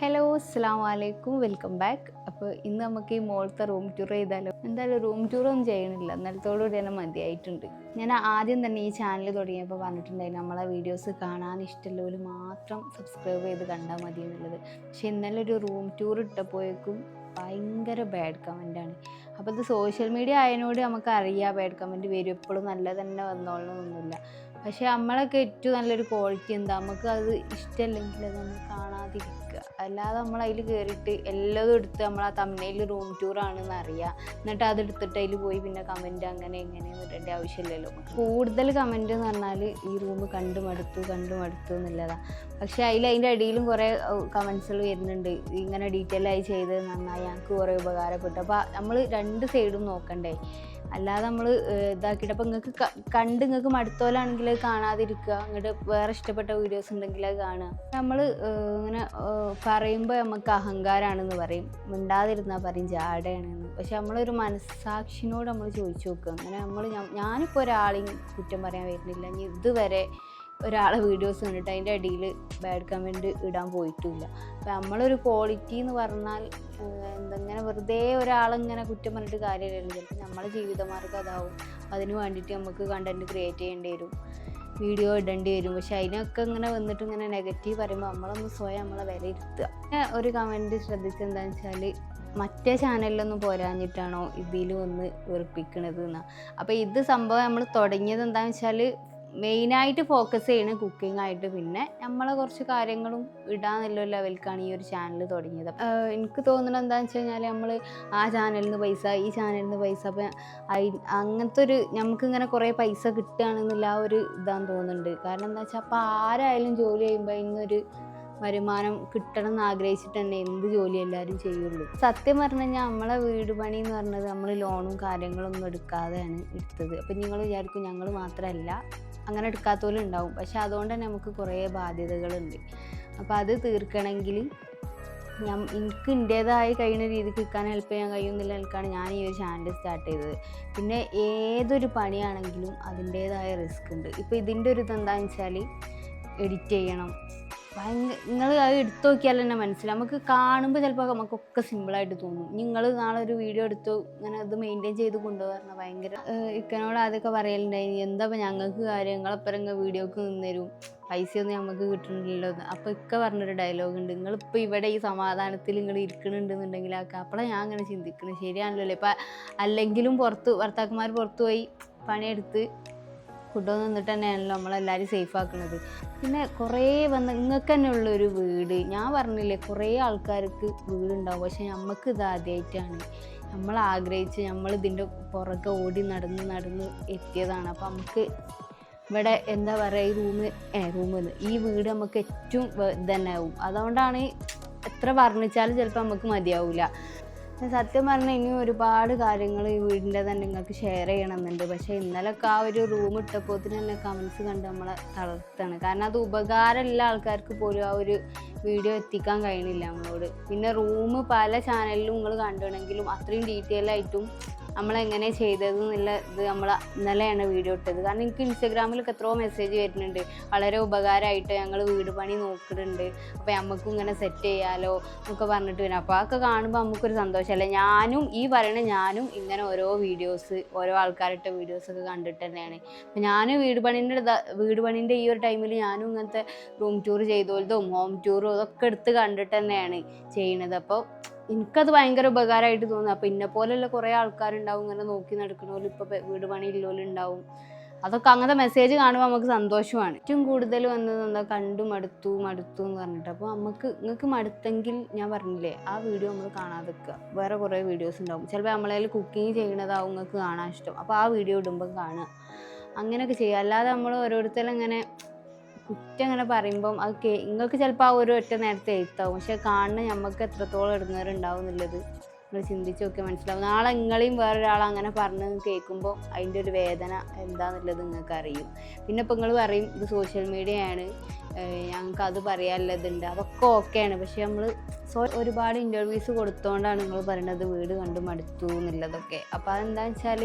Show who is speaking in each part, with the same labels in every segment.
Speaker 1: Hello അസ്സാം വലൈക്കും welcome back അപ്പോൾ ഇന്ന് നമുക്ക് ഈ മോളത്തെ റൂം ടൂർ ചെയ്താലോ? എന്തായാലും റൂം ടൂർ ഒന്നും ചെയ്യണില്ല. ഇന്നലത്തോടുകൂടി തന്നെ മതിയായിട്ടുണ്ട്. ഞാൻ ആദ്യം തന്നെ ഈ ചാനൽ തുടങ്ങിയപ്പോൾ പറഞ്ഞിട്ടുണ്ടായിരുന്നു നമ്മളെ വീഡിയോസ് കാണാൻ ഇഷ്ടമുള്ളവർ മാത്രം സബ്സ്ക്രൈബ് ചെയ്ത് കണ്ടാൽ മതി എന്നുള്ളത്. പക്ഷെ ഇന്നലെ ഒരു റൂം ടൂർ ഇട്ടപ്പോഴേക്കും ഭയങ്കര ബാഡ് കമന്റാണ് അപ്പോൾ ഇത് സോഷ്യൽ മീഡിയ ആയതിനോട് നമുക്ക് അറിയാം ബാഡ് കമന്റ് വരും. എപ്പോഴും നല്ലത് തന്നെ വന്നോളണമെന്നൊന്നുമില്ല പക്ഷേ നമ്മളൊക്കെ ഏറ്റവും നല്ലൊരു ക്വാളിറ്റി എന്താ? നമുക്ക് അത് ഇഷ്ടമല്ലെങ്കിൽ അത് നമ്മൾ കാണാതിരിക്കുക അല്ലാതെ നമ്മൾ അതിൽ കയറിയിട്ട് എല്ലാതും എടുത്ത് നമ്മൾ ആ തമ്മനയിൽ റൂം ടൂർ ആണെന്ന് അറിയാം. എന്നിട്ട് അതെടുത്തിട്ട് അതിൽ പോയി പിന്നെ കമന്റ് അങ്ങനെ എങ്ങനെ ഇടേണ്ട ആവശ്യമില്ലല്ലോ. കൂടുതൽ കമന്റ് എന്ന് പറഞ്ഞാൽ ഈ റൂം കണ്ടു മടുത്തു കണ്ടു മടുത്തു എന്നുള്ളതാണ് പക്ഷേ അതിൽ അതിന്റെ അടിയിലും കുറേ കമൻസുകൾ വരുന്നുണ്ട്. ഇങ്ങനെ ഡീറ്റെയിൽ ആയി ചെയ്ത് നന്നായി. ഞങ്ങൾക്ക് കുറേ ഉപകാരപ്പെട്ടു. അപ്പോൾ നമ്മൾ രണ്ട് സൈഡും നോക്കണ്ടേ? അല്ലാതെ നമ്മൾ ഇതാക്കിയിട്ട് അപ്പോൾ നിങ്ങൾക്ക് കണ്ട് നിങ്ങൾക്ക് മടുത്തോലാണെങ്കിൽ കാണാതിരിക്കുക. അങ്ങോട്ട് വേറെ ഇഷ്ടപ്പെട്ട വീഡിയോസ് ഉണ്ടെങ്കിൽ അത് കാണുക. നമ്മൾ ഇങ്ങനെ പറയുമ്പോൾ നമുക്ക് അഹങ്കാരമാണെന്ന് പറയും. മിണ്ടാതിരുന്നാൽ പറയും ജാടയാണെന്ന്. പക്ഷെ നമ്മളൊരു മനസ്സാക്ഷിനോട് നമ്മൾ ചോദിച്ചു നോക്കുക. അങ്ങനെ നമ്മൾ ഞാനിപ്പോൾ ഒരാളെയും കുറ്റം പറയാൻ വരുന്നില്ല. ഇനി ഇതുവരെ ഒരാളെ വീഡിയോസ് കണ്ടിട്ട് അതിന്റെ അടിയിൽ ബാഡ് കമന്റ് ഇടാൻ പോയിട്ടില്ല. അപ്പം നമ്മളൊരു ക്വാളിറ്റി എന്ന് പറഞ്ഞാൽ എന്തെങ്ങനെ വെറുതെ ഒരാളിങ്ങനെ കുറ്റം പറഞ്ഞിട്ട് കാര്യമില്ലല്ലോ. ചിലപ്പോൾ നമ്മളെ ജീവിതമാർഗം അതാവും. അതിന് വേണ്ടിയിട്ട് നമുക്ക് കണ്ടന്റ് ക്രിയേറ്റ് ചെയ്യേണ്ടി വരും. വീഡിയോ ഇടേണ്ടി വരും. പക്ഷെ അതിനൊക്കെ ഇങ്ങനെ വന്നിട്ട് ഇങ്ങനെ നെഗറ്റീവ് പറയുമ്പോൾ നമ്മളൊന്ന് സ്വയം നമ്മളെ വിലയിരുത്തുക പിന്നെ ഒരു കമന്റ് ശ്രദ്ധിച്ചെന്താണെന്ന് വെച്ചാൽ മറ്റേ ചാനലിലൊന്നും പോരാഞ്ഞിട്ടാണോ ഇതിൽ വന്ന് വെറുപ്പിക്കണത് എന്നാണ് അപ്പോൾ ഇത് സംഭവം നമ്മൾ തുടങ്ങിയത് എന്താണെന്ന് വെച്ചാൽ മെയിനായിട്ട് ഫോക്കസ് ചെയ്യണ കുക്കിംഗ് ആയിട്ട്. പിന്നെ നമ്മളെ കുറച്ച് കാര്യങ്ങളും ഇടാന്നുള്ള ലെവൽക്കാണ് ഈ ഒരു ചാനൽ തുടങ്ങിയത്. എനിക്ക് തോന്നുന്നത് എന്താണെന്ന് വെച്ച് കഴിഞ്ഞാൽ നമ്മൾ ആ ചാനലിൽ നിന്ന് പൈസ ഈ ചാനലിൽ നിന്ന് പൈസ അപ്പം അങ്ങനത്തെ ഒരു നമുക്കിങ്ങനെ കുറേ പൈസ കിട്ടുകയാണെന്നുള്ള ആ ഒരു ഇതാന്ന് തോന്നുന്നുണ്ട്. കാരണം എന്താ വെച്ചാൽ അപ്പോൾ ആരായാലും ജോലി ചെയ്യുമ്പോൾ അതിനൊരു വരുമാനം കിട്ടണം എന്ന് ആഗ്രഹിച്ചിട്ട് തന്നെ എന്ത് ജോലി എല്ലാവരും ചെയ്യുള്ളൂ. സത്യം പറഞ്ഞു കഴിഞ്ഞാൽ നമ്മളെ വീട് പണി എന്ന് പറഞ്ഞത് നമ്മൾ ലോണും കാര്യങ്ങളൊന്നും എടുക്കാതെയാണ് എടുത്തത്. അപ്പം നിങ്ങൾ വിചാരിക്കും ഞങ്ങൾ മാത്രമല്ല അങ്ങനെ എടുക്കാത്തവരും ഉണ്ടാവും. പക്ഷെ അതുകൊണ്ട് തന്നെ നമുക്ക് കുറേ ബാധ്യതകളുണ്ട്. അപ്പോൾ അത് തീർക്കണമെങ്കിൽ ഞാൻ എനിക്ക് എന്റേതായി കഴിയുന്ന രീതിക്ക് നിൽക്കാൻ ഹെൽപ്പ് ചെയ്യാൻ കഴിയുന്നില്ല നിൽക്കാണ് ഞാൻ ഈ ഒരു ചാനൽ സ്റ്റാർട്ട് ചെയ്തത്. പിന്നെ ഏതൊരു പണിയാണെങ്കിലും അതിന്റേതായ റിസ്ക് ഉണ്ട്. ഇപ്പോൾ ഇതിന്റെ ഒരു ഇതെന്താണെന്ന് വെച്ചാൽ എഡിറ്റ് ചെയ്യണം. ഭയങ്കര നിങ്ങൾ അത് എടുത്തു നോക്കിയാൽ തന്നെ മനസ്സിലാവും. നമുക്ക് കാണുമ്പോൾ ചിലപ്പോൾ നമുക്കൊക്കെ സിമ്പിളായിട്ട് തോന്നും. നിങ്ങൾ നാളെ ഒരു വീഡിയോ എടുത്തു ഇങ്ങനെ അത് മെയിന്റെയിൻ ചെയ്ത് കൊണ്ടുപോകാറുണ്ട് ഭയങ്കര ഇക്കനോട് ആദ്യമൊക്കെ പറയലുണ്ടായി എന്താ ഞങ്ങൾക്ക് ഞങ്ങൾക്ക് കാര്യങ്ങളപ്പുറം വീഡിയോക്ക് നിന്നരും പൈസയൊന്നും നമുക്ക് കിട്ടുന്നില്ലല്ലോ അപ്പോൾ ഇക്ക പറഞ്ഞൊരു ഡയലോഗ് ഉണ്ട്. നിങ്ങളിപ്പോൾ ഇവിടെ ഈ സമാധാനത്തിൽ നിങ്ങൾ ഇരിക്കണുണ്ടെന്നുണ്ടെങ്കിൽ ആ അപ്പോഴാണ് ഞാൻ അങ്ങനെ ചിന്തിക്കുന്നത് ശരിയാണല്ലോ ഇപ്പം അല്ലെങ്കിലും പുറത്ത് ഭർത്താക്കന്മാർ പുറത്തു പോയി പണിയെടുത്ത് കൊണ്ടുവന്ന് നിന്നിട്ട് തന്നെയാണല്ലോ നമ്മളെല്ലാവരും സേഫ് ആക്കുന്നത് പിന്നെ കുറേ വന്ന് നിങ്ങൾക്ക് തന്നെ ഉള്ളൊരു വീട്. ഞാൻ പറഞ്ഞില്ലേ കുറേ ആൾക്കാർക്ക് വീടുണ്ടാവും. പക്ഷേ നമുക്ക് ഇത് ആദ്യമായിട്ടാണ് നമ്മൾ ആഗ്രഹിച്ച് നമ്മൾ ഇതിന്റെ പുറകെ ഓടി നടന്ന് നടന്ന് എത്തിയതാണ്. അപ്പം നമുക്ക് ഇവിടെ എന്താ പറയുക ഈ റൂമ് ഏ റൂമിൽ ഈ വീട് നമുക്ക് ഏറ്റവും ഇതന്നെ ആവും. അതുകൊണ്ടാണ് എത്ര വർണിച്ചാലും ചിലപ്പോൾ നമുക്ക് മതിയാവില്ല സത്യം പറഞ്ഞാൽ ഇനി ഒരുപാട് കാര്യങ്ങൾ ഈ വീടിന്റെ തന്നെ നിങ്ങൾക്ക് ഷെയർ ചെയ്യണമെന്നുണ്ട്. പക്ഷേ ഇന്നലൊക്കെ ആ ഒരു റൂം ഇട്ടപ്പോൾ തന്നെ കമൻസ് കണ്ട് നമ്മളെ തളർത്താണ്. കാരണം അത് ഉപകാരമുള്ള ആൾക്കാർക്ക് പോലും ആ ഒരു വീഡിയോ എത്തിക്കാൻ കഴിയണില്ല നമ്മളോട്. പിന്നെ റൂം പല ചാനലിലും നിങ്ങൾ കണ്ടിട്ടുണ്ടെങ്കിലും അത്രയും ഡീറ്റെയിൽ ആയിട്ടും നമ്മളെങ്ങനെ ചെയ്തത് എന്നുള്ള ഇത് നമ്മൾ ഇന്നലെയാണ് വീഡിയോ ഇട്ടത്. കാരണം എനിക്ക് ഇൻസ്റ്റഗ്രാമിലൊക്കെ എത്രയോ മെസ്സേജ് വരുന്നുണ്ട്. വളരെ ഉപകാരമായിട്ട് ഞങ്ങൾ വീട് പണി നോക്കുന്നുണ്ട്. അപ്പോൾ നമുക്കും ഇങ്ങനെ സെറ്റ് ചെയ്യാലോ എന്നൊക്കെ പറഞ്ഞിട്ട് വരും. അപ്പോൾ അതൊക്കെ കാണുമ്പോൾ നമുക്കൊരു സന്തോഷമല്ലേ ഞാനും ഈ പറയണ ഞാനും ഇങ്ങനെ ഓരോ വീഡിയോസ് ഓരോ ആൾക്കാരിട്ട വീഡിയോസൊക്കെ കണ്ടിട്ട് തന്നെയാണ്. അപ്പോൾ ഞാനും വീട് പണീന്റെ വീട് പണീന്റെ ഈ ഒരു ടൈമിൽ ഞാനും ഇങ്ങനത്തെ റൂം ടൂർ ചെയ്തോലതും ഹോം ടൂറും അതൊക്കെ എടുത്ത് കണ്ടിട്ട് തന്നെയാണ് ചെയ്യണത് അപ്പോൾ എനിക്കത് ഭയങ്കര ഉപകാരമായിട്ട് തോന്നുന്നു. അപ്പം ഇന്നെ പോലെയുള്ള കുറേ ആൾക്കാരുണ്ടാവും ഇങ്ങനെ നോക്കി നടക്കണോലും ഇപ്പോൾ വീട് പണി ഇല്ലോലും ഉണ്ടാവും. അതൊക്കെ അങ്ങനത്തെ മെസ്സേജ് കാണുമ്പോൾ നമുക്ക് സന്തോഷമാണ്. ഏറ്റവും കൂടുതൽ വന്നത് എന്താ കണ്ടു മടുത്തു മടുത്തു എന്ന് പറഞ്ഞിട്ട്. അപ്പോൾ നമുക്ക് നിങ്ങൾക്ക് മടുത്തെങ്കിൽ ഞാൻ പറഞ്ഞില്ലേ ആ വീഡിയോ നമ്മൾ കാണാതെ വെക്കുക വേറെ കുറേ വീഡിയോസ് ഉണ്ടാവും. ചിലപ്പോൾ നമ്മളതിൽ കുക്കിംഗ് ചെയ്യണതാവും നിങ്ങൾക്ക് കാണാൻ ഇഷ്ടം. അപ്പോൾ ആ വീഡിയോ ഇടുമ്പോൾ കാണുക. അങ്ങനെയൊക്കെ ചെയ്യുക. അല്ലാതെ നമ്മൾ ഓരോരുത്തരും ഇങ്ങനെ കുറ്റം അങ്ങനെ പറയുമ്പം അത് കേ നിങ്ങൾക്ക് ചിലപ്പോൾ ആ ഒരു ഒറ്റ നേരത്തെ എഴുത്താവും. പക്ഷെ കാണുന്ന നമുക്ക് എത്രത്തോളം ഇടുന്നവരുണ്ടാവും എന്നുള്ളത് നിങ്ങൾ ചിന്തിച്ച് നോക്കിയാൽ മനസ്സിലാവും. നാളെ നിങ്ങളെയും വേറൊരാൾ അങ്ങനെ പറഞ്ഞ് കേൾക്കുമ്പോൾ അതിന്റെ ഒരു വേദന എന്താണെന്നുള്ളത് നിങ്ങൾക്ക് അറിയും. പിന്നെ ഇപ്പം നിങ്ങൾ പറയും ഇത് സോഷ്യൽ മീഡിയയാണ്. ഞങ്ങൾക്ക് അത് പറയാനുള്ളതുണ്ട്. അതൊക്കെ ഓക്കെയാണ്. പക്ഷെ നമ്മൾ സോ ഒരുപാട് ഇന്റർവ്യൂസ് കൊടുത്തോണ്ടാണ് നിങ്ങൾ പറയുന്നത് വീട് കണ്ടു മടുത്തു എന്നുള്ളതൊക്കെ. അപ്പോൾ അതെന്താണെന്ന് വെച്ചാൽ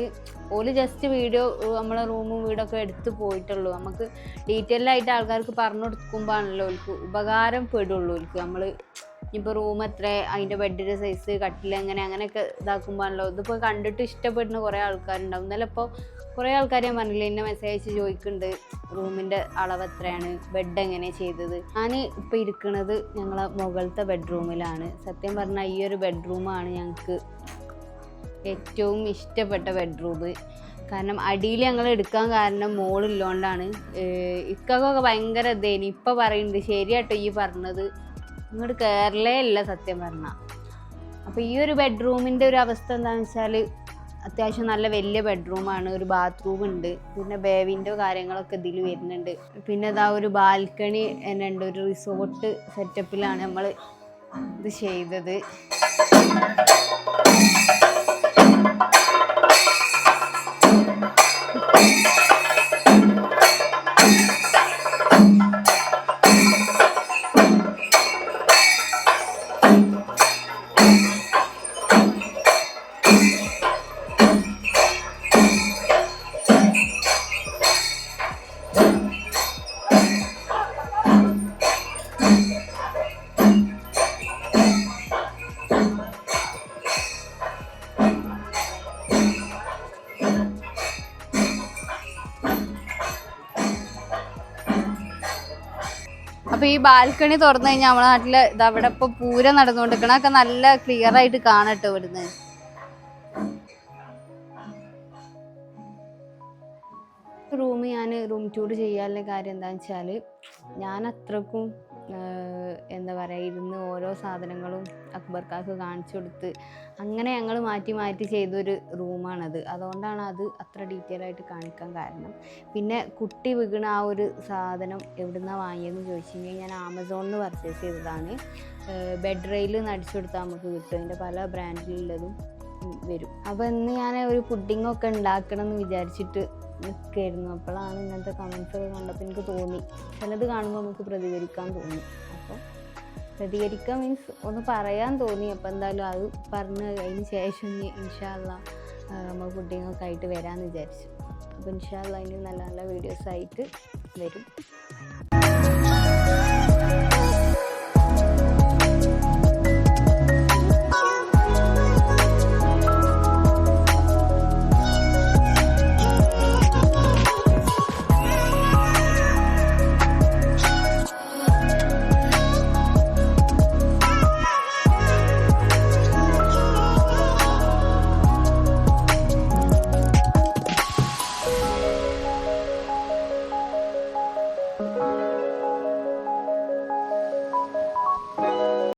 Speaker 1: ഓൽ ജസ്റ്റ് വീഡിയോ നമ്മളെ റൂമും വീടൊക്കെ എടുത്ത് പോയിട്ടുള്ളൂ. നമുക്ക് ഡീറ്റെയിൽ ആയിട്ട് ആൾക്കാർക്ക് പറഞ്ഞു കൊടുക്കുമ്പോഴാണല്ലോ ഓൽക്ക് ഉപകാരം പെടുള്ളൂ ഓൽക്ക്. നമ്മൾ ഇനിയിപ്പോൾ റൂം എത്ര അതിന്റെ ബെഡിന്റെ സൈസ് കട്ടിൽ എങ്ങനെ അങ്ങനെയൊക്കെ ഇതാക്കുമ്പോഴാണല്ലോ ഇതിപ്പോൾ കണ്ടിട്ട് ഇഷ്ടപ്പെടുന്ന കുറേ ആൾക്കാരുണ്ടാവും. എന്നാലും ഇപ്പോൾ കുറേ ആൾക്കാർ ഞാൻ പറഞ്ഞില്ല എന്നെ മെസ്സേജ് അയച്ച് ചോദിക്കുന്നുണ്ട് റൂമിന്റെ അളവ് എത്രയാണ് ബെഡ് എങ്ങനെ ചെയ്തത്. ഞാൻ ഇപ്പോൾ ഇരിക്കുന്നത് ഞങ്ങളെ മുകളിലത്തെ ബെഡ്റൂമിലാണ് സത്യം പറഞ്ഞാൽ ഈ ഒരു ബെഡ്റൂമാണ് ഞങ്ങൾക്ക് ഏറ്റവും ഇഷ്ടപ്പെട്ട ബെഡ്റൂം കാരണം അടിയിൽ ഞങ്ങൾ എടുക്കാൻ കാരണം മോളില്ലോണ്ടാണ് ഇക്കൊക്കെ ഭയങ്കര ഇതേനി. ഇപ്പം പറയുന്നത് ശരിയാട്ടോ ഈ പറഞ്ഞത്. ഇങ്ങോട്ട് കയറലേ അല്ല സത്യം പറഞ്ഞാൽ അപ്പോൾ ഈ ഒരു ബെഡ്റൂമിന്റെ ഒരു അവസ്ഥ എന്താണെന്ന് വെച്ചാൽ അത്യാവശ്യം നല്ല വലിയ ബെഡ്റൂമാണ് ഒരു ബാത്റൂം ഉണ്ട്. പിന്നെ ബേവിന്റെ കാര്യങ്ങളൊക്കെ ഇതിൽ വരുന്നുണ്ട്. പിന്നെ ഇതാ ഒരു ബാൽക്കണി തന്നെ ഉണ്ട് ഒരു റിസോർട്ട് സെറ്റപ്പിലാണ് നമ്മൾ ഇത് ചെയ്തത്. അപ്പൊ ഈ ബാൽക്കണി തുറന്നു കഴിഞ്ഞാൽ നമ്മുടെ നാട്ടിൽ ഇതാ അവിടെ ഇപ്പൊ പൂര നടന്നുകൊണ്ടിരിക്കണൊക്കെ നല്ല ക്ലിയർ ആയിട്ട് കാണട്ടോ ഇവിടുന്ന്. റൂം ഞാൻ റൂം ടൂർ ചെയ്യാനുള്ള കാര്യം എന്താണെന്ന് വെച്ചാൽ ഞാൻ അത്രക്കും എന്താ പറയുക ഇരുന്ന് ഓരോ സാധനങ്ങളും അക്ബർക്കാക്ക് കാണിച്ചു കൊടുത്ത് അങ്ങനെ ഞങ്ങൾ മാറ്റി മാറ്റി ചെയ്തൊരു റൂമാണത്. അതുകൊണ്ടാണ് അത് അത്ര ഡീറ്റെയിൽ ആയിട്ട് കാണിക്കാൻ കാരണം. പിന്നെ കുട്ടി വീണ ആ ഒരു സാധനം എവിടുന്നാണ് വാങ്ങിയതെന്ന് ചോദിച്ചു കഴിഞ്ഞാൽ ഞാൻ ആമസോണിൽ നിന്ന് പർച്ചേസ് ചെയ്തതാണ് ബെഡ് റെയിൽ അടിച്ചു കൊടുത്താൽ നമുക്ക് കിട്ടും. അതിന്റെ പല ബ്രാൻഡിലുള്ളതും വരും. അപ്പോൾ ഇന്ന് ഞാൻ ഒരു പുഡിംഗ് ഒക്കെ ഉണ്ടാക്കണം എന്ന് വിചാരിച്ചിട്ട് നിൽക്കായിരുന്നു അപ്പോഴാണ് ഇങ്ങനത്തെ കമൻസ് ഒക്കെ കണ്ടപ്പോൾ എനിക്ക് തോന്നി. ചിലത് കാണുമ്പോൾ നമുക്ക് പ്രതികരിക്കാൻ തോന്നി. അപ്പോൾ പ്രതികരിക്കാൻ മീൻസ് ഒന്ന് പറയാൻ തോന്നി. അപ്പോൾ എന്തായാലും അത് പറഞ്ഞ് കഴിഞ്ഞ ശേഷം ഇൻഷാല്ല നമ്മൾ കുട്ടികൾക്കായിട്ട് വരാമെന്ന് വിചാരിച്ചു. അപ്പോൾ ഇൻഷാല്ല അതിന് നല്ല നല്ല വീഡിയോസ് ആയിട്ട് വരും.